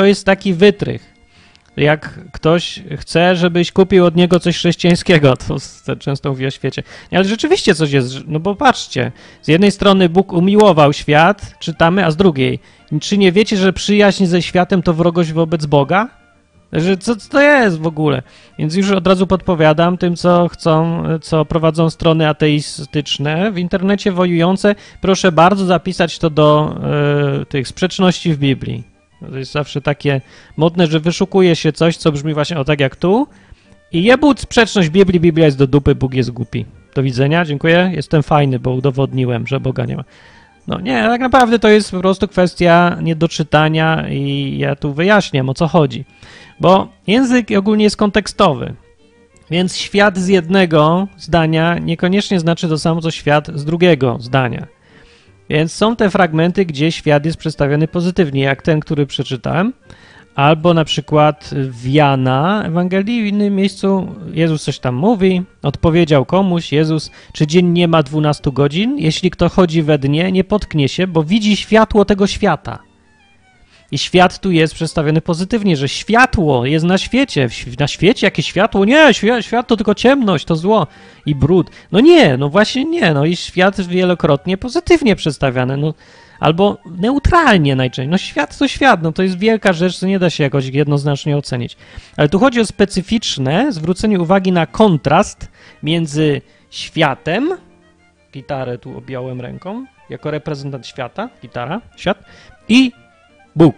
to jest taki wytrych. Jak ktoś chce, żebyś kupił od niego coś chrześcijańskiego, to często mówi o świecie. Ale rzeczywiście coś jest, no bo patrzcie, z jednej strony Bóg umiłował świat, czytamy, a z drugiej, czy nie wiecie, że przyjaźń ze światem to wrogość wobec Boga? Że co, co to jest w ogóle? Więc już od razu podpowiadam tym, co chcą, co prowadzą strony ateistyczne w internecie wojujące, proszę bardzo zapisać to do y, tych sprzeczności w Biblii. To jest zawsze takie modne, że wyszukuje się coś, co brzmi właśnie o tak jak tu i jebut sprzeczność Biblii, Biblia jest do dupy, Bóg jest głupi. Do widzenia, dziękuję, jestem fajny, bo udowodniłem, że Boga nie ma. No nie, tak naprawdę to jest po prostu kwestia niedoczytania i ja tu wyjaśniam, o co chodzi. Bo język ogólnie jest kontekstowy. Więc świat z jednego zdania niekoniecznie znaczy to samo, co świat z drugiego zdania. Więc są te fragmenty, gdzie świat jest przedstawiony pozytywnie, jak ten, który przeczytałem, albo na przykład w Jana Ewangelii, w innym miejscu Jezus coś tam mówi, odpowiedział komuś, Jezus, czy dzień nie ma 12 godzin? Jeśli kto chodzi we dnie, nie potknie się, bo widzi światło tego świata. I świat tu jest przedstawiony pozytywnie, że światło jest na świecie. Na świecie jakie światło? Nie, świat, to tylko ciemność, to zło i brud. No nie, no właśnie nie. No i świat wielokrotnie pozytywnie przedstawiany. No, albo neutralnie najczęściej. No świat to świat, no to jest wielka rzecz, co nie da się jakoś jednoznacznie ocenić. Ale tu chodzi o specyficzne zwrócenie uwagi na kontrast między światem, gitarę tu objąłem ręką, jako reprezentant świata, gitara, świat, i Bóg,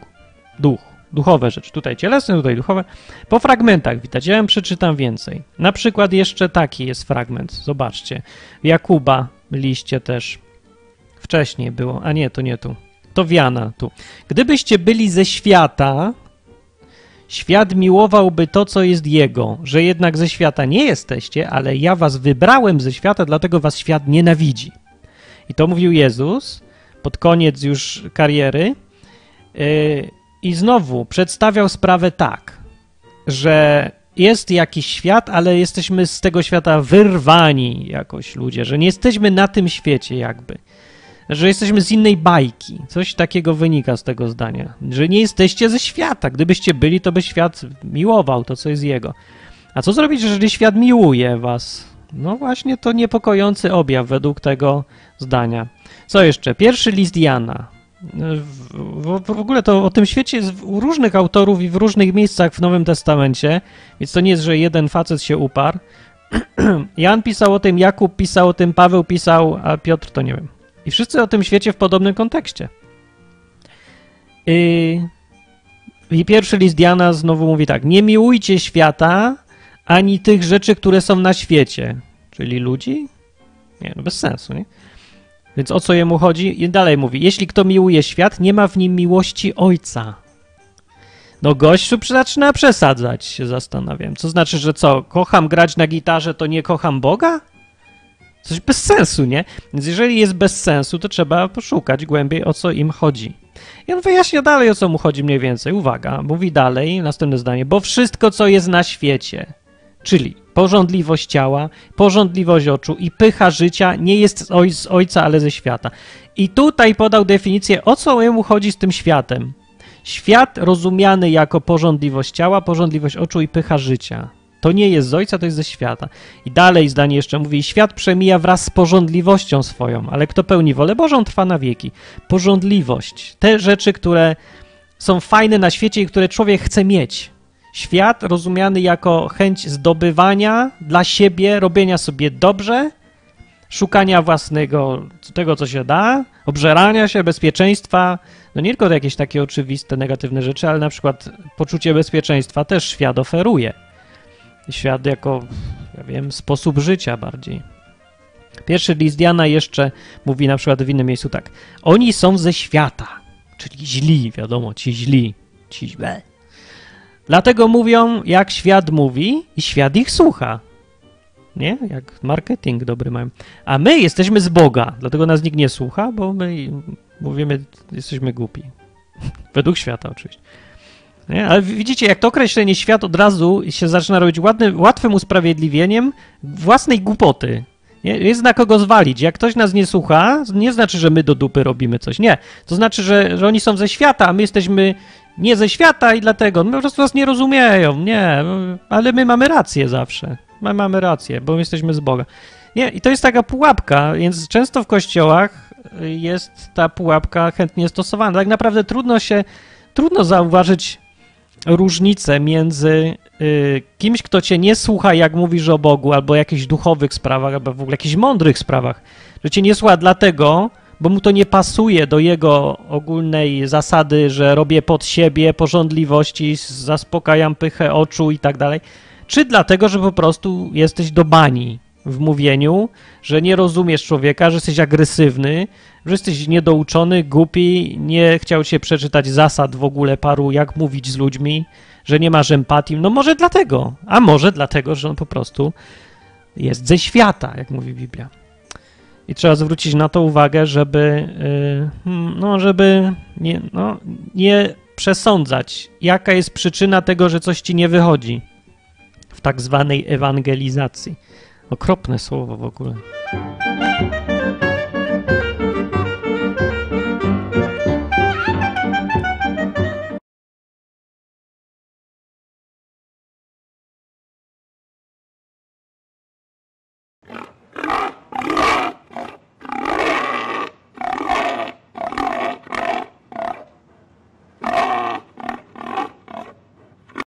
duch, duchowe rzeczy. Tutaj cielesne, tutaj duchowe. Po fragmentach widać, ja przeczytam więcej. Na przykład jeszcze taki jest fragment, zobaczcie. Jakuba liście też. Wcześniej było, a nie, to nie tu. To wiana tu. Gdybyście byli ze świata, świat miłowałby to, co jest jego, że jednak ze świata nie jesteście, ale ja was wybrałem ze świata, dlatego was świat nienawidzi. I to mówił Jezus pod koniec już kariery, I znowu przedstawiał sprawę tak, że jest jakiś świat, ale jesteśmy z tego świata wyrwani jakoś ludzie, że nie jesteśmy na tym świecie jakby. Że jesteśmy z innej bajki. Coś takiego wynika z tego zdania. Że nie jesteście ze świata. Gdybyście byli, to by świat miłował to, co jest jego. A co zrobić, jeżeli świat miłuje was? No właśnie to niepokojący objaw według tego zdania. Co jeszcze? Pierwszy list Jana, w, w, ogóle to o tym świecie jest u różnych autorów i w różnych miejscach w Nowym Testamencie, więc to nie jest, że jeden facet się uparł. Jan pisał o tym, Jakub pisał o tym, Paweł pisał, a Piotr to nie wiem. I wszyscy o tym świecie w podobnym kontekście. I, i pierwszy list Jana znowu mówi tak: Nie miłujcie świata ani tych rzeczy, które są na świecie. Czyli ludzi? Nie, no bez sensu, nie? Więc o co jemu chodzi? I dalej mówi, jeśli kto miłuje świat, nie ma w nim miłości ojca. No gościu zaczyna przesadzać, się zastanawiam. Co znaczy, że co, kocham grać na gitarze, to nie kocham Boga? Coś bez sensu, nie? Więc jeżeli jest bez sensu, to trzeba poszukać głębiej, o co im chodzi. I on wyjaśnia dalej, o co mu chodzi mniej więcej. Uwaga, mówi dalej, następne zdanie. Bo wszystko, co jest na świecie, czyli Porządliwość ciała, porządliwość oczu i pycha życia nie jest z ojca, ale ze świata. I tutaj podał definicję, o co jemu chodzi z tym światem. Świat rozumiany jako porządliwość ciała, porządliwość oczu i pycha życia. To nie jest z ojca, to jest ze świata. I dalej zdanie jeszcze mówi: Świat przemija wraz z porządliwością swoją, ale kto pełni wolę Bożą, trwa na wieki. Porządliwość. Te rzeczy, które są fajne na świecie i które człowiek chce mieć. Świat rozumiany jako chęć zdobywania dla siebie, robienia sobie dobrze, szukania własnego, tego co się da, obżerania się, bezpieczeństwa. No nie tylko jakieś takie oczywiste negatywne rzeczy, ale na przykład poczucie bezpieczeństwa też świat oferuje. Świat jako, ja wiem, sposób życia bardziej. Pierwszy list Diana jeszcze mówi na przykład w innym miejscu tak. Oni są ze świata, czyli źli, wiadomo, ci źli, ci źle. Dlatego mówią, jak świat mówi i świat ich słucha. Nie? Jak marketing dobry mają. A my jesteśmy z Boga, dlatego nas nikt nie słucha, bo my mówimy, jesteśmy głupi. Według świata oczywiście. Nie? Ale widzicie, jak to określenie świat od razu się zaczyna robić ładny, łatwym usprawiedliwieniem własnej głupoty. Nie? Jest na kogo zwalić. Jak ktoś nas nie słucha, nie znaczy, że my do dupy robimy coś. Nie. To znaczy, że, że oni są ze świata, a my jesteśmy nie ze świata i dlatego, no po prostu nas nie rozumieją, nie, ale my mamy rację zawsze. My mamy rację, bo my jesteśmy z Boga. Nie, i to jest taka pułapka, więc często w kościołach jest ta pułapka chętnie stosowana. Tak naprawdę trudno się, trudno zauważyć różnicę między y, kimś, kto cię nie słucha, jak mówisz o Bogu, albo jakichś duchowych sprawach, albo w ogóle jakichś mądrych sprawach, że cię nie słucha dlatego, bo mu to nie pasuje do jego ogólnej zasady, że robię pod siebie porządliwości, zaspokajam pychę oczu i tak dalej, czy dlatego, że po prostu jesteś do bani w mówieniu, że nie rozumiesz człowieka, że jesteś agresywny, że jesteś niedouczony, głupi, nie chciał się przeczytać zasad w ogóle paru, jak mówić z ludźmi, że nie masz empatii. No może dlatego, a może dlatego, że on po prostu jest ze świata, jak mówi Biblia. I trzeba zwrócić na to uwagę, żeby, yy, no, żeby nie, no, nie przesądzać, jaka jest przyczyna tego, że coś ci nie wychodzi w tak zwanej ewangelizacji. Okropne słowo w ogóle.